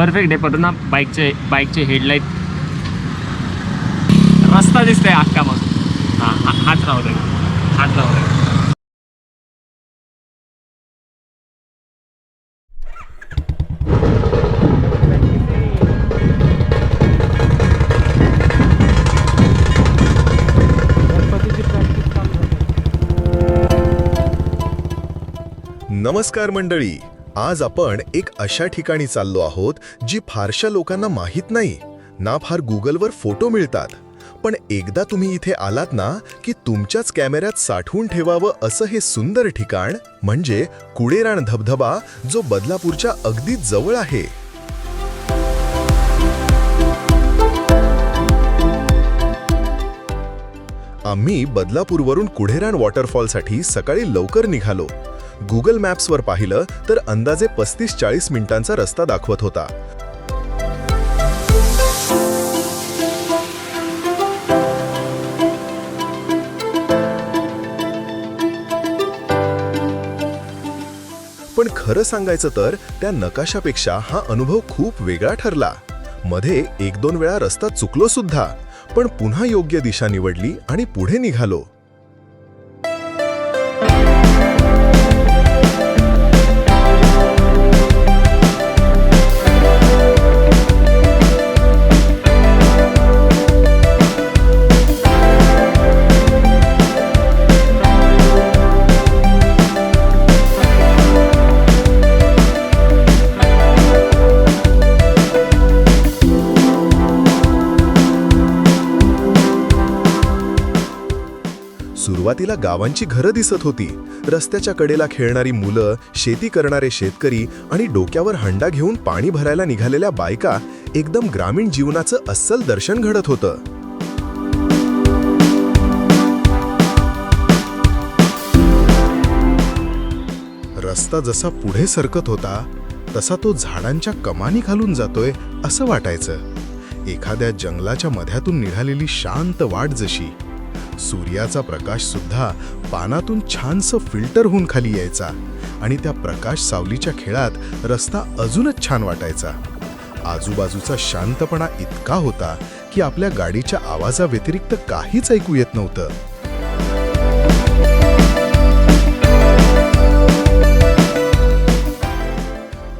Perfect आहे परत ना बाईकचे बाईकचे हेडलाईट रस्ता दिसतोय अख्खा मग. हां हा हात राहू दे. हात राहू दे. नमस्कार मंडळी. आज आपण एक अशा ठिकाणी चाललो आहोत जी फारशा लोकांना माहीत नाही. ना फार गुगलवर फोटो मिळतात. पण एकदा तुम्ही इथे आलात ना की तुमच्याच कॅमेऱ्यात साठवून ठेवावं असं हे सुंदर ठिकाण म्हणजे कुडेराण धबधबा जो बदलापूरच्या अगदी जवळ आहे. आम्ही बदलापूरवरून कुढेराण वॉटरफॉलसाठी सकाळी लवकर निघालो. गुगल मॅप्सवर पाहिलं तर अंदाजे पस्तीस चाळीस मिनिटांचा रस्ता दाखवत होता. पण खरं सांगायचं तर त्या नकाशापेक्षा हा अनुभव खूप वेगळा ठरला. मध्ये एक दोन वेळा रस्ता चुकलो सुद्धा पण पुन्हा योग्य दिशा निवडली आणि पुढे निघालो. सुरुवातीला गावांची घरं दिसत होती. रस्त्याच्या कडेला खेळणारी मुलं शेती करणारे शेतकरी आणि डोक्यावर हंडा घेऊन पाणी भरायला निघालेल्या बायका एकदम ग्रामीण जीवनाचं अस्सल दर्शन घडत होतं. रस्ता जसा पुढे सरकत होता तसा तो झाडांच्या कमानी खालून जातोय असं वाटायचं. एखाद्या जंगलाच्या मध्यातून निघालेली शांत वाट जशी सूर्याचा प्रकाश सुद्धा पानातून छानसं फिल्टर होऊन खाली यायचा आणि त्या प्रकाश सावलीच्या खेळात रस्ता अजूनच छान वाटायचा. आजूबाजूचा शांतपणा इतका होता की आपल्या गाडीच्या आवाजाव्यतिरिक्त काहीच ऐकू येत नव्हतं.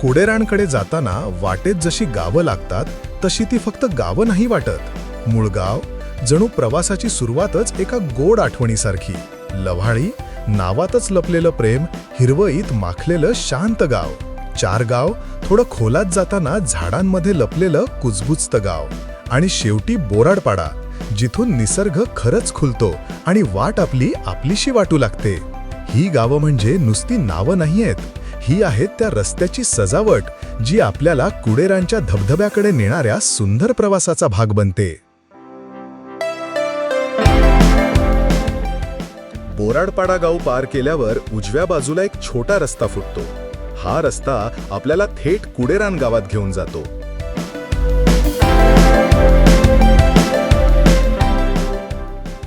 कुडेरानकडे जाताना वाटेत जशी गावं लागतात तशी ती फक्त गावं नाही वाटत. मुळगाव जणू प्रवासाची सुरुवातच एका गोड आठवणीसारखी. लव्हाळी नावातच लपलेलं प्रेम हिरवईत माखलेलं शांत गाव. चार गाव थोडं खोलात जाताना झाडांमध्ये लपलेलं कुजबुजतं गाव. आणि शेवटी बोराडपाडा जिथून निसर्ग खरंच खुलतो आणि वाट आपली आपलीशी वाटू लागते. ही गावं म्हणजे नुसती नावं नाही आहेत ही आहेत त्या रस्त्याची सजावट जी आपल्याला कुडेरांच्या धबधब्याकडे नेणाऱ्या सुंदर प्रवासाचा भाग बनते. बोराडपाडा गाव पार केल्यावर उजव्या बाजूला एक छोटा रस्ता फुटतो. हा रस्ता आपल्याला थेट कुडेरान गावात घेऊन जातो.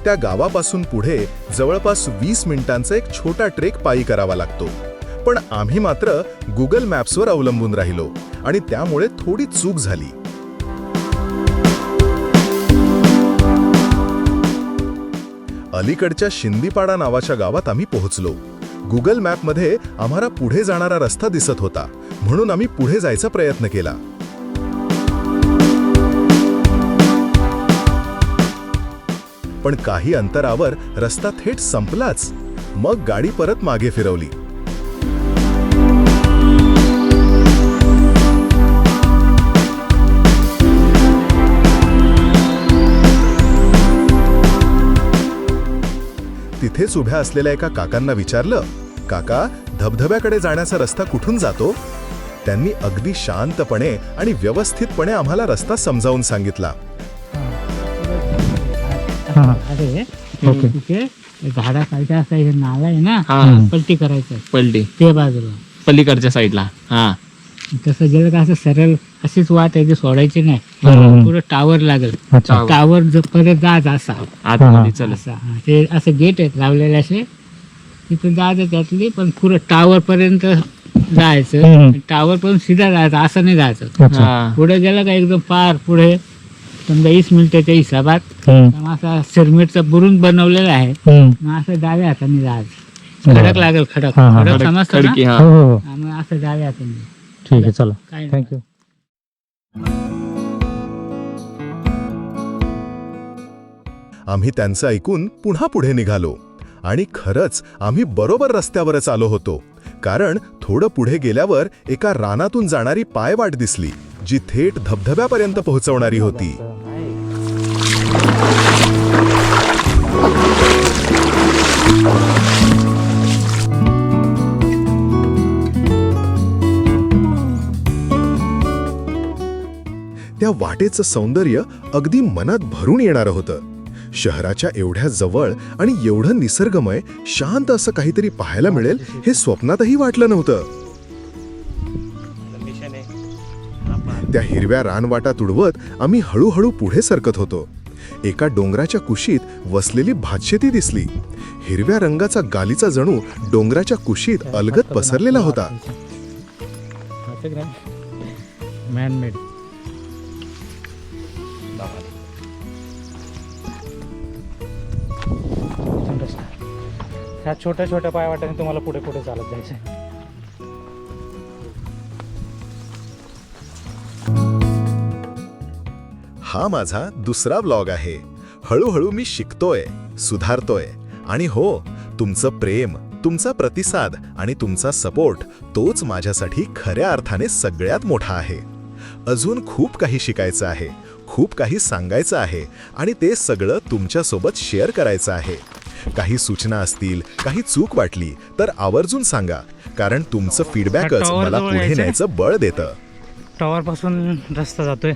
त्या गावापासून पुढे जवळपास वीस मिनिटांचा एक छोटा ट्रेक पायी करावा लागतो. पण आम्ही मात्र गुगल मॅप्सवर अवलंबून राहिलो आणि त्यामुळे थोडी चूक झाली. अलीकडच्या शिंदीपाडा नावाच्या गावात आम्ही पोहोचलो. गुगल मॅपमध्ये आम्हाला पुढे जाणारा रस्ता दिसत होता म्हणून आम्ही पुढे जायचा प्रयत्न केला. पण काही अंतरावर रस्ता थेट संपलाच. मग गाडी परत मागे फिरवली. तिथेच उभ्या असलेल्या एका काकांना विचारलं काका धबधब्याकडे जाण्याचा रस्ता कुठून जातो? त्यांनी अगदी शांतपणे आणि व्यवस्थितपणे आम्हाला रस्ता समजावून सांगितला. अरे तिथे झाडाखालच्या असं हे नाला आहे ना हा. पलटी करायचं. पलटी. ते बाजूला. पलीकडच्या साईडला. हा. तसं गेलं का असं सरळ अशीच वाट आहे ती सोडायची नाही पुढं टावर लागेल. टावर जो परत जायचा असा आतमध्ये चल असा हा. ते असं गेट आहेत लावलेले असे तिथून जायचं त्यातली पण पुढं टावर पर्यंत जायचं हम्म. टावर पण सीधा जायचं असं नाही जायचं अच्छा हा. पुढे गेलं का एकदम पार पुढे समजा वीस मिनिटाच्या हिसाबात हम्म. मग असा सिरमिटचा बुरून बनवलेला आहे हम्म. मग असं डाव्या हाताने जायचं. खडक लागेल खडक हा, हा. खडक खडक- समजतं ना खडकी हा हो हो हो हा, मग असं डाव्या हाताने ठीक आहे चला. थँक्यू आम्ही त्यांचं ऐकून पुन्हा पुढे निघालो. आणि खरंच आम्ही बरोबर रस्त्यावरच आलो होतो. कारण थोडं पुढे गेल्यावर एका रानातून जाणारी पायवाट दिसली जी थेट धबधब्यापर्यंत पोहोचवणारी होती. त्या वाटेचं सौंदर्य अगदी मनात भरून येणारं होतं. शहराच्या एवढ्या जवळ आणि एवढं निसर्गमय शांत असं काहीतरी पाहायला मिळेल हे स्वप्नातही वाटलं नव्हतं. त्या हिरव्या रानवाटा तुडवत आम्ही हळूहळू पुढे सरकत होतो. एका डोंगराच्या कुशीत वसलेली भातशेती दिसली. हिरव्या रंगाचा गालीचा जणू डोंगराच्या कुशीत अलगत पसरलेला होता. ह्या छोट्या छोट्या पायवाट्याने तुम्हाला पुढे पुढे चालत जायचं हा माझा दुसरा ब्लॉग आहे. हळूहळू मी शिकतोय सुधारतोय. आणि हो तुमचं प्रेम तुमचा प्रतिसाद आणि तुमचा सपोर्ट तोच माझ्यासाठी खऱ्या अर्थाने सगळ्यात मोठा आहे. अजून खूप काही शिकायचं आहे खूप काही सांगायचं आहे आणि ते सगळं तुमच्यासोबत शेअर करायचं आहे. काही सूचना असतील काही चूक वाटली तर आवर्जून सांगा. कारण तुमचं फीडबॅकच टॉवर मला जवळ पुढे यायचंय? न्यायचं बळ देतं. टॉवर पासून रस्ता जातोय.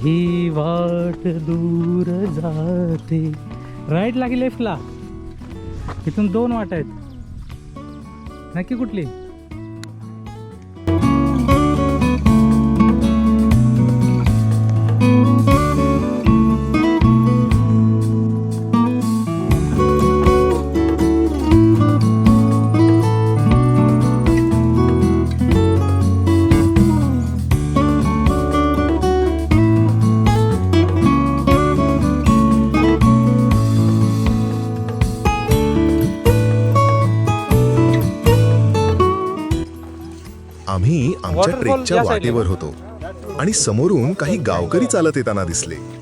ही वाट दूर जाते. राईट लागे लेफ्टला इथून दोन वाट आहेत. नक्की कुठली? आमच्या Waterfall ट्रेकच्या या side ला वाटेवर होतो. आणि समोरून काही गावकरी चालत येताना दिसले.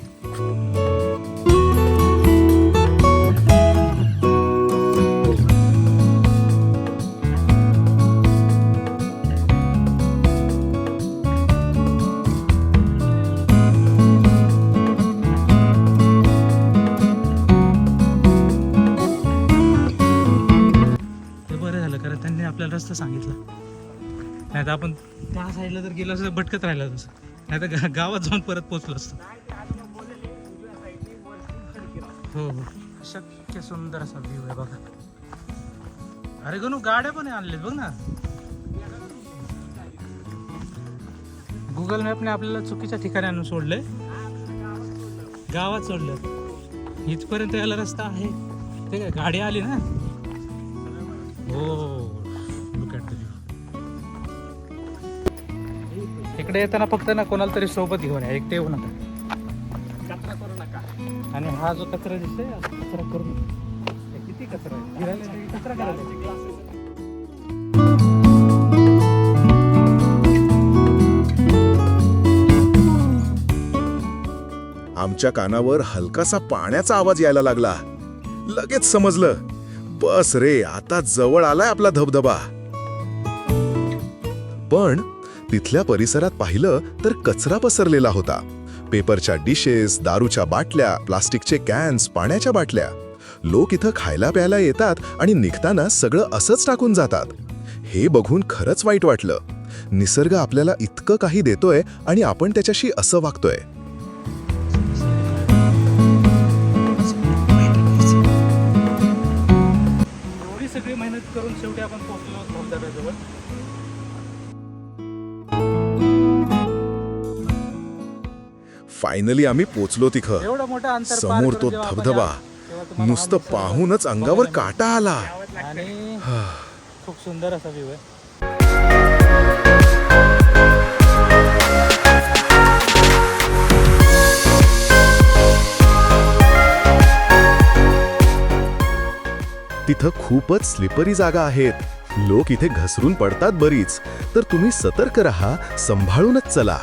गेलो असं भटकत राहिलं तसं नाही तर गा- गावात जाऊन परत पोचलो असतो. हो हो. शक्य सुंदर असा व्ह्यू आहे बघा. अरे गणू गाड्या पण आणलेत बघ ना. गुगल मॅपने आपल्याला चुकीच्या ठिकाणी आणून सोडलंय. गावात सोडलं इथपर्यंत यायला रस्ता आहे. ते काय गाडी आली ना. हो. इकडे येताना फक्त ना कोणाला तरी सोबत घेऊन या एकटे येऊ नका. कचरा करू नका. आणि हा जो कचरा दिसतोय हा कचरा करू नका हे किती कचरा आहे? कचरा करायला आमच्या कानावर हलकासा पाण्याचा आवाज यायला लागला. लगेच समजलं. बस रे आता जवळ आलाय आपला धबधबा. पण तिथल्या परिसरात पाहिलं तर कचरा पसरलेला होता. पेपरच्या डिशेस दारूच्या बाटल्या प्लास्टिकचे कॅन्स पाण्याच्या बाटल्या. लोक इथं खायला प्यायला येतात आणि निघताना सगळं असंच टाकून जातात. हे बघून खरंच वाईट वाटलं. निसर्ग आपल्याला इतकं काही देतोय आणि आपण त्याच्याशी असं वागतोय. फायनली आम्ही पोचलो तिथं. समोर तो धबधबा. नुसतं पाहूनच अंगावर काटा आला. खूप सुंदर असा व्ह्यू आहे. तिथं खूपच स्लिपरी जागा आहेत. लोक इथे घसरून पडतात बरीच. तर तुम्ही सतर्क राहा सांभाळूनच चला.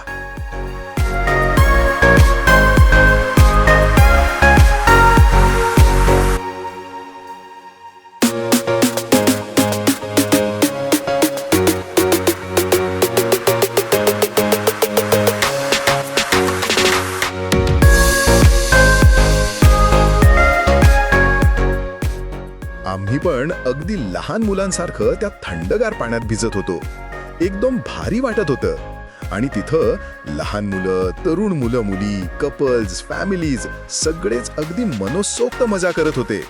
अगदी लहान मुलांसारखं त्या थंडगार पाण्यात भिजत होतो. एकदम भारी वाटत होतं. आणि तिथं लहान मुलं तरुण मुलं मुली कपल्स फॅमिलीज सगळेच अगदी मनोसोक्त मजा करत होते.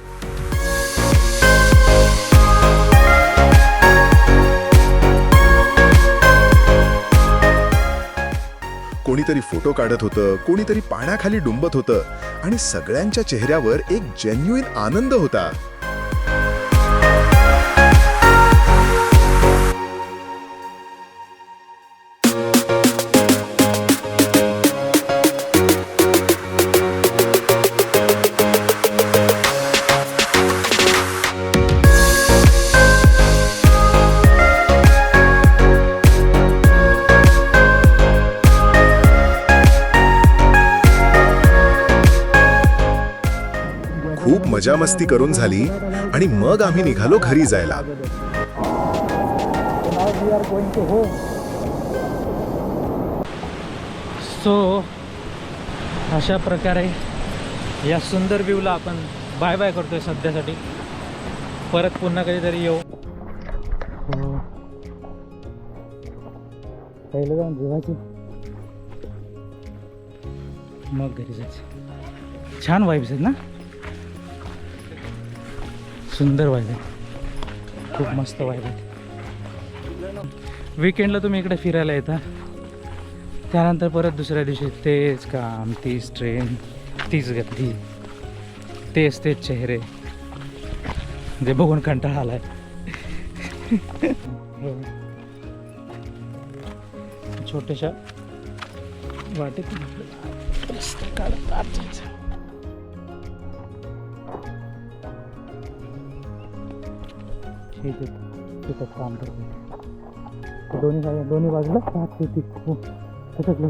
कोणीतरी फोटो काढत होतं कोणीतरी पाण्याखाली डुंबत होतं आणि सगळ्यांच्या चेहऱ्यावर एक जेन्युइन आनंद होता. मस्ती करून झाली आणि मग आम्ही निघालो घरी जायला. सो अशा प्रकारे या सुंदर व्ह्यूला आपण बाय बाय करतोय सध्यासाठी. परत पुन्हा कधीतरी येऊ. पहिलं जाऊन जेवायची. मग घरी जायचं. छान वाईब्स आहेत ना? सुंदर वाईब आहे. खूप मस्त वाईब आहे. विकेंडला तुम्ही इकडे फिरायला येता. त्यानंतर परत दुसऱ्या दिवशी तेच काम तीच ट्रेन तीच गर्दी तेच तेच चेहरे. जे बघून कंटाळा आलाय. हो. छोट्याशा वाटेत काढतात. आहे. तिथं काम करतो दोन्ही बाजू दोन्ही बाजूला भात शेती. खूप त्याच्यातलं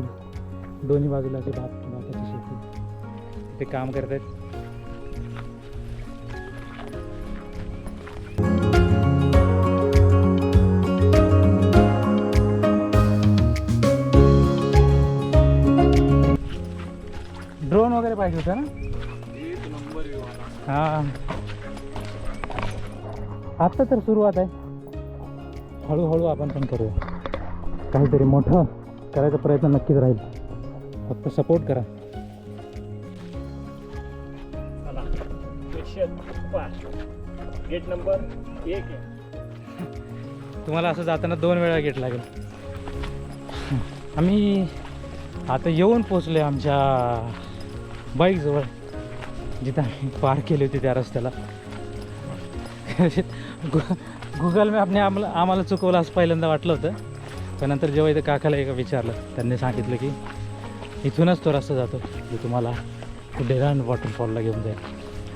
दोन्ही बाजूला असे भात भाताची शेती. ते काम करत आहेत ड्रोन वगैरे पाहिजे होतं ना? हां. आत्ता तर सुरुवात आहे. हळूहळू आपण पण करूया. काहीतरी मोठं करायचा प्रयत्न नक्कीच राहील. फक्त सपोर्ट करा. गेट नंबर एक आहे. तुम्हाला असं जाताना दोन वेळा गेट लागेल. आम्ही आता येऊन पोचले आमच्या बाईकजवळ जिथं आम्ही पार केली होती त्या रस्त्याला. गु- गुगल मॅपने आम्हाला आम्हाला चुकवलं असं पहिल्यांदा वाटलं होतं. पण नंतर जेव्हा इथं काकाला एका विचारलं त्यांनी सांगितलं की इथूनच तो रस्ता जातो. जो तुम्हाला डेरान वॉटरफॉलला घेऊन जाईल.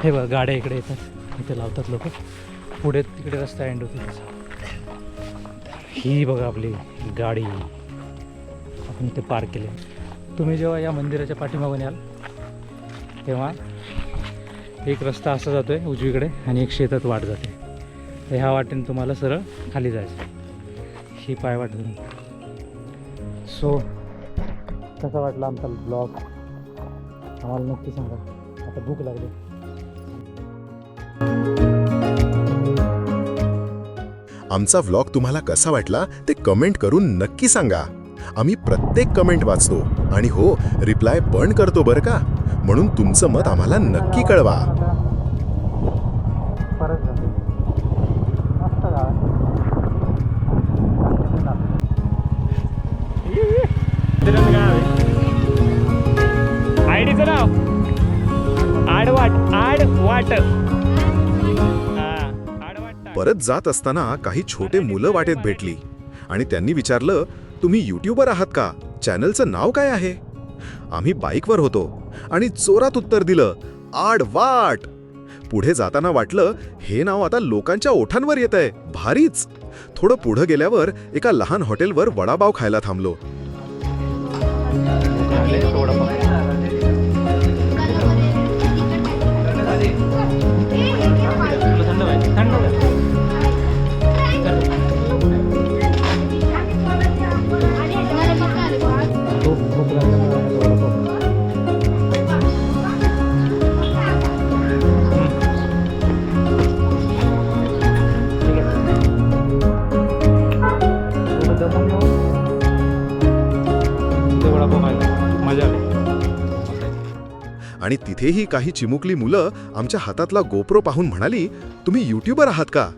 हे बघ गाड्या इकडे येतात इथे लावतात लोक. पुढे तिकडे रस्ता एंड होतो त्याचा. ही बघा आपली गाडी. आपण इथे पार्क केली. तुम्ही जेव्हा या मंदिराच्या पाठीमागून याल तेव्हा एक रस्ता असा जातो आहे उजवीकडे आणि एक शेतात वाट जाते. तर ह्या वाटेने तुम्हाला सरळ खाली जायचं ही पायवाट धरून. सो कसा वाटला आमचा ब्लॉग आम्हाला नक्की सांगा. आता भूक लागली. आमचा व्लॉग तुम्हाला कसा वाटला ते कमेंट करून नक्की सांगा. आम्ही प्रत्येक कमेंट वाचतो. आणि हो रिप्लाय पण करतो बरं का? म्हणून तुमचं मत आम्हाला नक्की कळवा. परत जात असताना काही छोटे मुलं वाटेत भेटली. आणि त्यांनी विचारलं तुम्ही युट्यूबर आहात का? चॅनलचं नाव काय आहे? आम्ही बाईकवर होतो. आणि चोरात उत्तर दिलं आड वाट. पुढे जाताना वाटलं हे नाव आता लोकांच्या ओठांवर येत आहे भारीच. थोडं पुढं गेल्यावर एका लहान हॉटेलवर वडापाव खायला थांबलो. आणि तिथेही काही चिमुकली मुलं आमच्या हातातला गोप्रो पाहून म्हणाली तुम्ही युट्यूबर आहात का?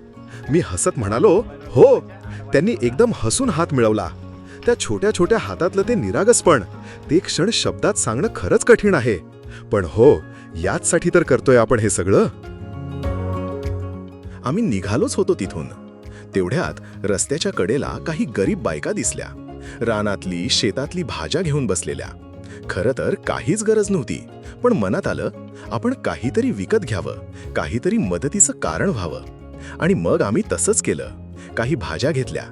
मी हसत म्हणालो हो. त्यांनी एकदम हसून हात मिळवला. त्या छोट्या छोट्या हातातलं ते निरागसपण ते क्षण शब्दात सांगणं खरंच कठीण आहे. पण हो याचसाठी तर करतोय आपण हे सगळं. आम्ही निघालोच होतो तिथून. तेवढ्यात रस्त्याच्या कडेला काही गरीब बायका दिसल्या. रानातली शेतातली भाज्या घेऊन बसलेल्या. खरं तर काहीच गरज नव्हती. पण मनात आलं आपण काहीतरी विकत घ्यावं काहीतरी मदतीचं कारण व्हावं. आणि मग आम्ही तसंच केलं. काही भाज्या घेतल्या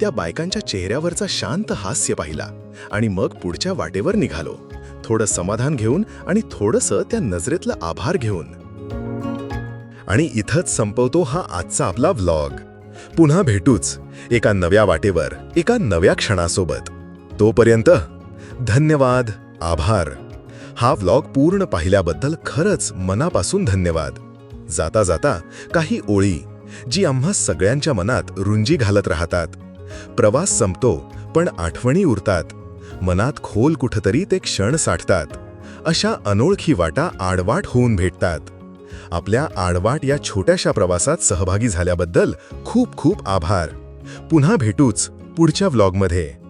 त्या बायकांच्या चेहऱ्यावरचा शांत हास्य पाहिला आणि मग पुढच्या वाटेवर निघालो. थोडं समाधान घेऊन आणि थोडंसं त्या नजरेतलं आभार घेऊन. आणि इथंच संपवतो हा आजचा आपला व्लॉग. पुन्हा भेटूच एका नव्या वाटेवर एका नव्या क्षणासोबत. तोपर्यंत धन्यवाद. आभार. हा व्लॉग पूर्ण पाहिल्याबद्दल खरंच मनापासून धन्यवाद. जाता जाता काही ओळी जी आम्हा सगळ्यांच्या मनात रुंजी घालत राहतात. प्रवास संपतो पण आठवणी उरतात. मनात खोल कुठतरी ते क्षण साठतात. अशा अनोळखी वाटा आडवाट होऊन भेटतात. आपल्या आडवाट या छोट्याशा प्रवासात सहभागी झाल्याबद्दल खूप खूप आभार. पुन्हा भेटूच पुढच्या व्लॉगमध्ये.